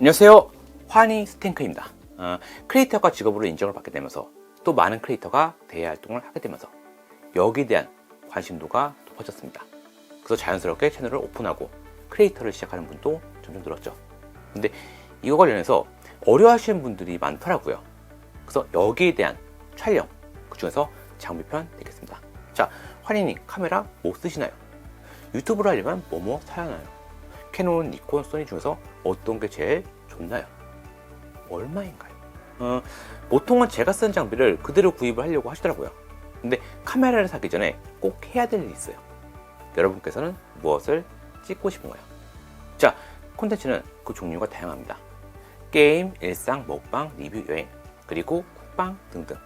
안녕하세요. 환희 스탱크입니다. 어, 크리에이터가 직업으로 인정을 받게 되면서 또 많은 크리에이터가 대외 활동을 하게 되면서 여기에 대한 관심도가 높아졌습니다. 그래서 자연스럽게 채널을 오픈하고 크리에이터를 시작하는 분도 점점 늘었죠. 근데 이거 관련해서 어려워하시는 분들이 많더라고요. 그래서 여기에 대한 촬영, 그 중에서 장비편 되겠습니다. 자, 환희님 카메라 뭐 쓰시나요? 유튜브를 하려면 뭐뭐 사야 하나요? 캐논, 니콘, 소니 중에서 어떤 게 제일 좋나요? 얼마인가요? 어, 보통은 제가 쓴 장비를 그대로 구입을 하려고 하시더라고요. 근데 카메라를 사기 전에 꼭 해야 될 일이 있어요. 여러분께서는 무엇을 찍고 싶은가요? 자, 콘텐츠는 그 종류가 다양합니다. 게임, 일상, 먹방, 리뷰, 여행, 그리고 쿡방 등등.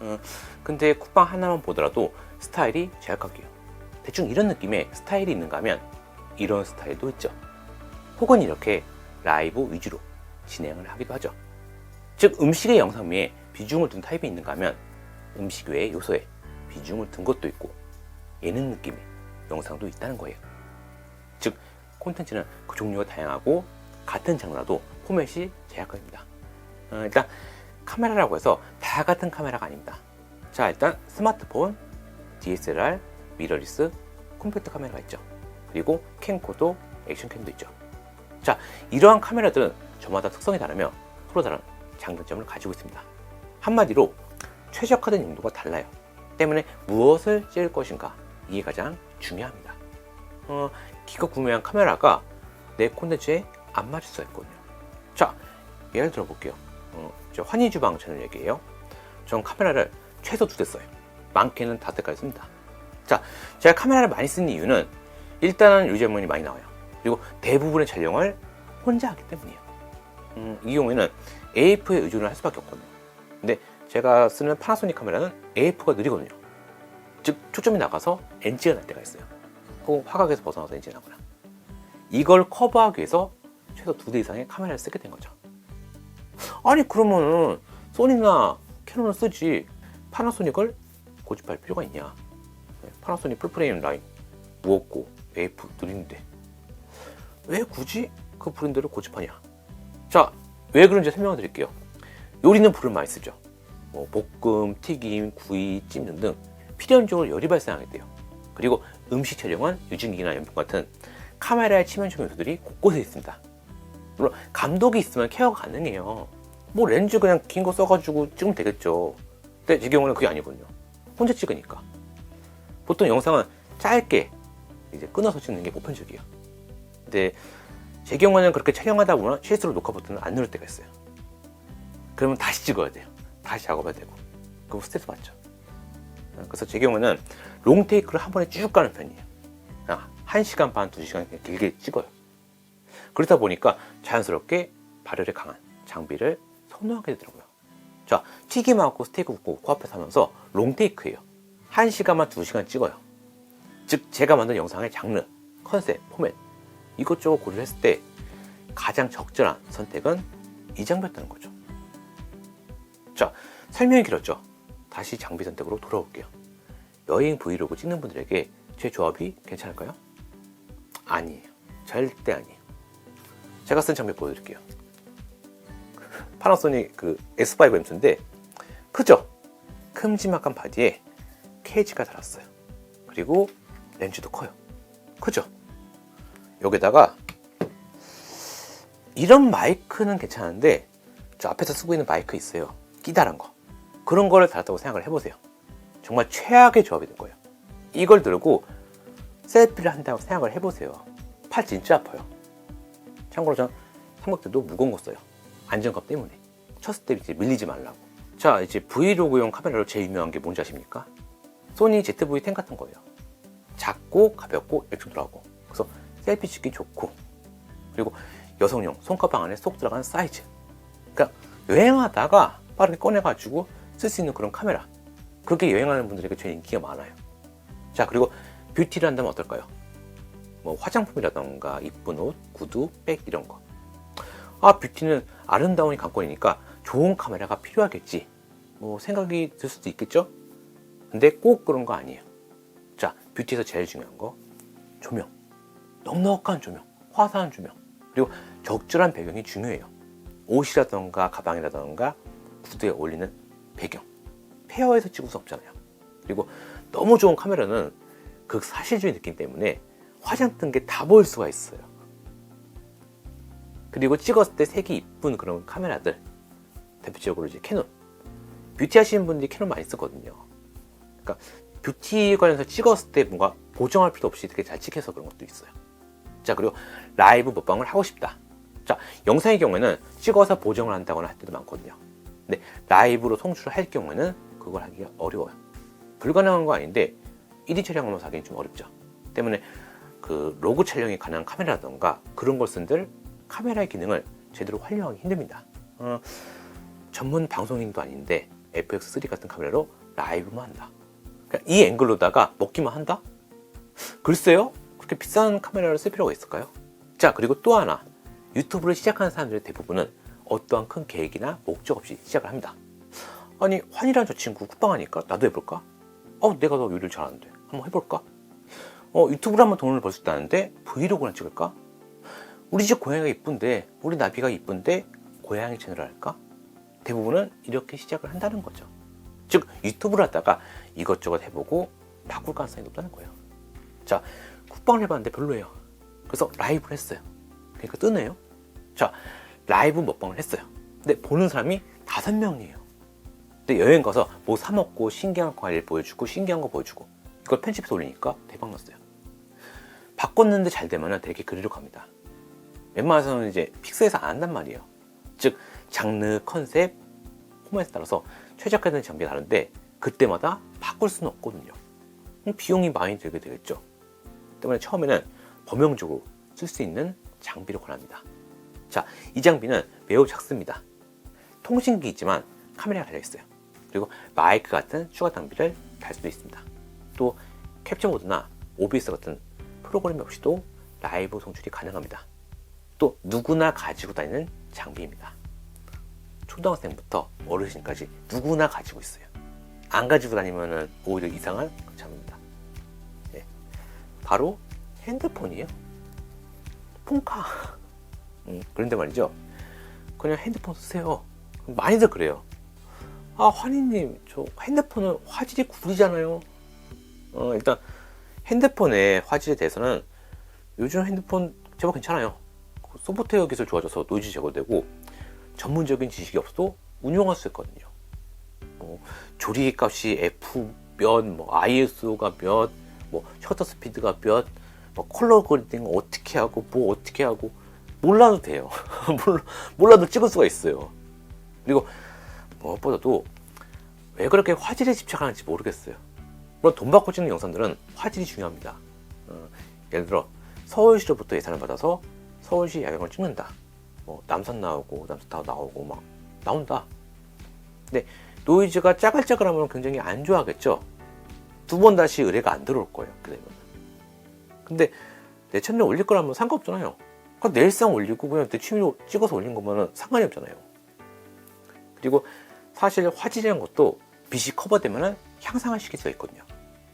음, 근데 쿡방 하나만 보더라도 스타일이 제각각이에요. 대충 이런 느낌의 스타일이 있는가 하면 이런 스타일도 있죠. 혹은 이렇게 라이브 위주로 진행을 하기도 하죠. 즉 음식의 영상 위에 비중을 둔 타입이 있는가 하면 음식 외의 요소에 비중을 둔 것도 있고 예능 느낌의 영상도 있다는 거예요. 즉 콘텐츠는 그 종류가 다양하고 같은 장르라도 포맷이 제약입니다. 어, 일단 카메라라고 해서 다 같은 카메라가 아닙니다. 자 일단 스마트폰, DSLR, 미러리스, 컴퓨터 카메라가 있죠. 그리고 캠코더, 액션캠도 있죠. 자 이러한 카메라들은 저마다 특성이 다르며 서로 다른 장단점을 가지고 있습니다. 한마디로 최적화된 용도가 달라요. 때문에 무엇을 찍을 것인가 이게 가장 중요합니다. 어, 기가 구매한 카메라가 내 콘텐츠에 안 맞을 수 있거든요. 자, 예를 들어 볼게요. 어, 저 환희주방 채널 얘기예요. 전 카메라를 최소 두 대 써요. 많게는 다섯 대까지 씁니다. 자, 제가 카메라를 많이 쓰는 이유는 일단은 유제문이 많이 나와요. 그리고 대부분의 촬영을 혼자 하기 때문이에요. 음, 이 경우에는 AF에 의존을 할 수밖에 없거든요. 근데 제가 쓰는 파나소닉 카메라는 AF가 느리거든요. 즉 초점이 나가서 NG가 날 때가 있어요. 혹은 화각에서 벗어나서 NG가 나거나. 이걸 커버하기 위해서 최소 두 대 이상의 카메라를 쓰게 된 거죠. 아니 그러면은 소니나 캐논을 쓰지 파나소닉을 고집할 필요가 있냐? 네, 파나소닉 풀프레임 라인 무겁고 AF 느린데 왜 굳이 그 브랜드를 고집하냐? 자, 왜 그런지 설명을 드릴게요. 요리는 불을 많이 쓰죠. 뭐 볶음, 튀김, 구이, 찜 등등 필연적으로 열이 발생하게 돼요. 그리고 음식 촬영은 유증기나 염분 같은 카메라의 치명적 요소들이 곳곳에 있습니다. 물론 감독이 있으면 케어가 가능해요. 뭐 렌즈 그냥 긴 거 써가지고 찍으면 되겠죠. 근데 제 경우는 그게 아니거든요. 혼자 찍으니까. 보통 영상은 짧게 이제 끊어서 찍는 게 보편적이에요. 근데 제 경우는 그렇게 촬영하다 보면 실수로 녹화 버튼을 안 누를 때가 있어요. 그러면 다시 찍어야 돼요. 다시 작업해야 되고. 그럼 스트레스 받죠. 그래서 제 경우는 롱테이크를 한 번에 쭉 가는 편이에요. 그냥 1시간 반, 2시간 길게 찍어요. 그러다 보니까 자연스럽게 발열에 강한 장비를 선호하게 되더라고요. 자, 튀김하고 스테이크 굽고 코앞에서 하면서 롱테이크예요. 1시간만 2시간 찍어요. 즉, 제가 만든 영상의 장르, 컨셉, 포맷, 이것저것 고려를 했을 때 가장 적절한 선택은 이 장비였다는 거죠. 자, 설명이 길었죠. 다시 장비 선택으로 돌아올게요. 여행 브이로그 찍는 분들에게 제 조합이 괜찮을까요? 아니에요. 절대 아니에요. 제가 쓴 장비 보여드릴게요. 파나소닉 그 S5 M2인데 크죠? 큼지막한 바디에 케이지가 달았어요. 그리고 렌즈도 커요. 크죠? 여기다가 이런 마이크는 괜찮은데 저 앞에서 쓰고 있는 마이크 있어요. 끼다란 거. 그런 거를 달았다고 생각을 해보세요. 정말 최악의 조합이 된 거예요. 이걸 들고 셀피를 한다고 생각을 해보세요. 팔 진짜 아파요. 참고로 전 삼각대도 무거운 거 써요. 안정감 때문에. 쳤을 때 이제 밀리지 말라고. 자, 이제 브이로그용 카메라로 제일 유명한 게 뭔지 아십니까? 소니 ZV-10 같은 거예요. 작고 가볍고 액션들하고 그래서 셀피 찍기 좋고 그리고 여성용 손가방 안에 쏙 들어가는 사이즈. 그러니까 여행하다가 빠르게 꺼내가지고 쓸 수 있는 그런 카메라. 그렇게 여행하는 분들에게 제일 인기가 많아요. 자, 그리고 뷰티를 한다면 어떨까요? 뭐 화장품이라던가 이쁜 옷, 구두, 백 이런 거. 아, 뷰티는 아름다운 관건이니까 좋은 카메라가 필요하겠지. 뭐 생각이 들 수도 있겠죠? 근데 꼭 그런 거 아니에요. 자, 뷰티에서 제일 중요한 거 조명. 넉넉한 조명, 화사한 조명, 그리고 적절한 배경이 중요해요. 옷이라던가 가방이라던가 구두에 어울리는 배경 페어에서 찍을 수 없잖아요. 그리고 너무 좋은 카메라는 그 사실주의 느낌 때문에 화장 뜬 게 다 보일 수가 있어요. 그리고 찍었을 때 색이 이쁜 그런 카메라들 대표적으로 이제 캐논. 뷰티 하시는 분들이 캐논 많이 쓰거든요. 그러니까 뷰티 관련해서 찍었을 때 뭔가 보정할 필요 없이 되게 잘 찍혀서 그런 것도 있어요 자 그리고 라이브 먹방을 하고 싶다. 자 영상의 경우에는 찍어서 보정을 한다거나 할 때도 많거든요. 근데 라이브로 송출을 할 경우에는 그걸 하기가 어려워요. 불가능한 거 아닌데 1위 촬영하면서 하기는 좀 어렵죠. 때문에 그 로그 촬영이 가능한 카메라라던가 그런 걸 쓴들 카메라의 기능을 제대로 활용하기 힘듭니다. 어, 전문 방송인도 아닌데 FX3 같은 카메라로 라이브만 한다. 그러니까 이 앵글로다가 먹기만 한다? 글쎄요 그렇게 비싼 카메라를 쓸 필요가 있을까요? 자 그리고 또 하나 유튜브를 시작하는 사람들의 대부분은 어떠한 큰 계획이나 목적 없이 시작을 합니다 아니 환이란 저 친구 쿠팡하니까 나도 해볼까? 어 내가 더 요리를 잘하는데 한번 해볼까? 어 유튜브로 한번 돈을 벌 수 있다는데 브이로그나 찍을까? 우리 집 고양이가 이쁜데 우리 나비가 이쁜데 고양이 채널을 할까? 대부분은 이렇게 시작을 한다는 거죠 즉 유튜브를 하다가 이것저것 해보고 바꿀 가능성이 높다는 거예요 자 쿠팡을 해봤는데 별로예요. 그래서 라이브를 했어요. 그러니까 뜨네요. 자 라이브 먹방을 했어요. 근데 보는 사람이 다섯 명이에요. 근데 여행 가서 뭐 사 먹고 신기한 과일 보여주고 신기한 거 보여주고 이걸 편집해서 올리니까 대박 났어요. 바꿨는데 잘 되면 되게 그리로 갑니다. 웬만해서는 이제 픽스에서 안 한단 말이에요. 즉 장르 컨셉 포맷에 따라서 최적화되는 장비가 다른데 그때마다 바꿀 수는 없거든요. 비용이 많이 들게 되겠죠 때문에 처음에는 범용적으로 쓸 수 있는 장비를 권합니다 자, 이 장비는 매우 작습니다. 통신기이지만 카메라가 달려있어요. 그리고 마이크 같은 추가 장비를 달 수도 있습니다. 또 캡처 모드나 OBS 같은 프로그램 없이도 라이브 송출이 가능합니다. 또 누구나 가지고 다니는 장비입니다. 초등학생부터 어르신까지 누구나 가지고 있어요. 안 가지고 다니면 오히려 이상한 장비입니다. 예. 바로 핸드폰이에요. 폰카. 음, 그런데 말이죠. 그냥 핸드폰 쓰세요. 많이들 그래요. 아, 환희님, 저 핸드폰은 화질이 구리잖아요. 어, 일단 핸드폰의 화질에 대해서는 요즘 핸드폰 제법 괜찮아요. 소프트웨어 기술 좋아져서 노이즈 제거되고 전문적인 지식이 없어도 운용할 수 있거든요. 뭐, 조리 값이 F 몇, 뭐 ISO가 몇, 뭐 셔터 스피드가 몇, 뭐 컬러 그리딩 어떻게 하고 뭐 어떻게 하고 몰라도 돼요. 몰라도 찍을 수가 있어요. 그리고 무엇보다도 왜 그렇게 화질에 집착하는지 모르겠어요. 물론 돈 받고 찍는 영상들은 화질이 중요합니다. 어, 예를 들어 서울시로부터 예산을 받아서 서울시 야경을 찍는다. 뭐 남산 나오고 남산타워 나오고 막 나온다. 근데 노이즈가 짜글짜글하면 굉장히 안 좋아하겠죠. 두 번 다시 의뢰가 안 들어올 거예요. 그러면. 근데 내 채널에 올릴 거라면 상관없잖아요. 그냥 내일상 올리고 그냥 내 취미로 찍어서 올린 거면 상관이 없잖아요. 그리고 사실 화질이라는 것도 빛이 커버되면 향상을 시킬 수가 있거든요.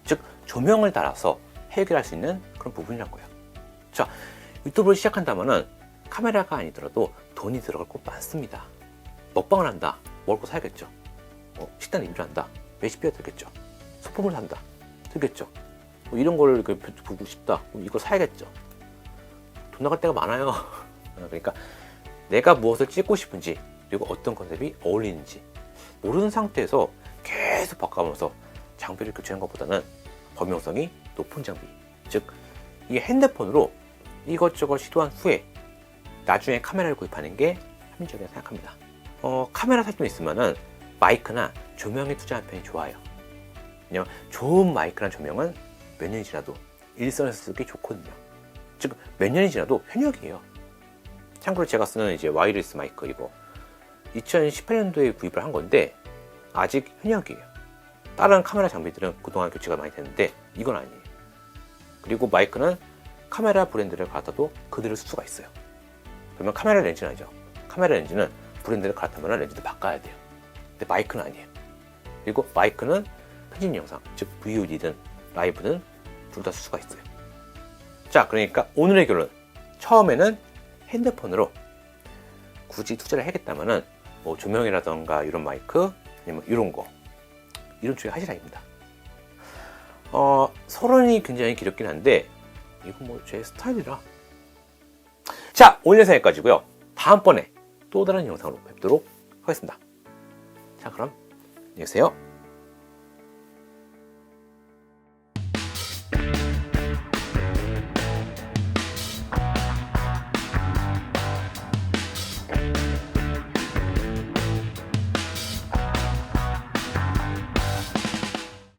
즉 조명을 달아서 해결할 수 있는 그런 부분이란 거예요. 자 유튜브를 시작한다면은 카메라가 아니더라도 돈이 들어갈 곳 많습니다. 먹방을 한다. 먹을 거 사야겠죠. 뭐 식단 리뷰를 한다. 레시피가 들겠죠. 소품을 산다. 들겠죠. 뭐 이런 거를 보고 싶다. 이거 사야겠죠. 돈 나갈 때가 많아요. 그러니까 내가 무엇을 찍고 싶은지 그리고 어떤 컨셉이 어울리는지 모르는 상태에서 계속 바꿔가면서 장비를 교체하는 것보다는 범용성이 높은 장비 즉 이 핸드폰으로 이것저것 시도한 후에 나중에 카메라를 구입하는 게 합리적이라고 생각합니다. 어, 카메라 살돈 있으면은 마이크나 조명에 투자하는 편이 좋아요. 왜냐면 좋은 마이크나 조명은 몇 년이 지나도 일선에서 쓰기 좋거든요. 즉 몇 년이 지나도 현역이에요. 참고로 제가 쓰는 이제 와이리스 마이크 이거 2018년도에 구입을 한 건데 아직 현역이에요. 다른 카메라 장비들은 그동안 교체가 많이 됐는데 이건 아니에요. 그리고 마이크는 카메라 브랜드를 갈아타도 그대로 쓸 수가 있어요. 그러면 카메라 렌즈는 아니죠. 카메라 렌즈는 브랜드를 갈아타면 렌즈도 바꿔야 돼요. 근데 마이크는 아니에요. 그리고 마이크는 편집 영상, 즉 VOD든 라이브든 둘 다 쓸 수가 있어요. 자, 그러니까 오늘의 결론. 처음에는 핸드폰으로 굳이 투자를 해야겠다면은 뭐 조명이라던가 이런 마이크 아니면 이런 거 이런 쪽에 하시라입니다. 어, 서론이 굉장히 길었긴 한데 이건 뭐제 스타일이라. 자 오늘 영상 여기까지고요. 다음번에 또 다른 영상으로 뵙도록 하겠습니다. 자 그럼 안녕히 계세요.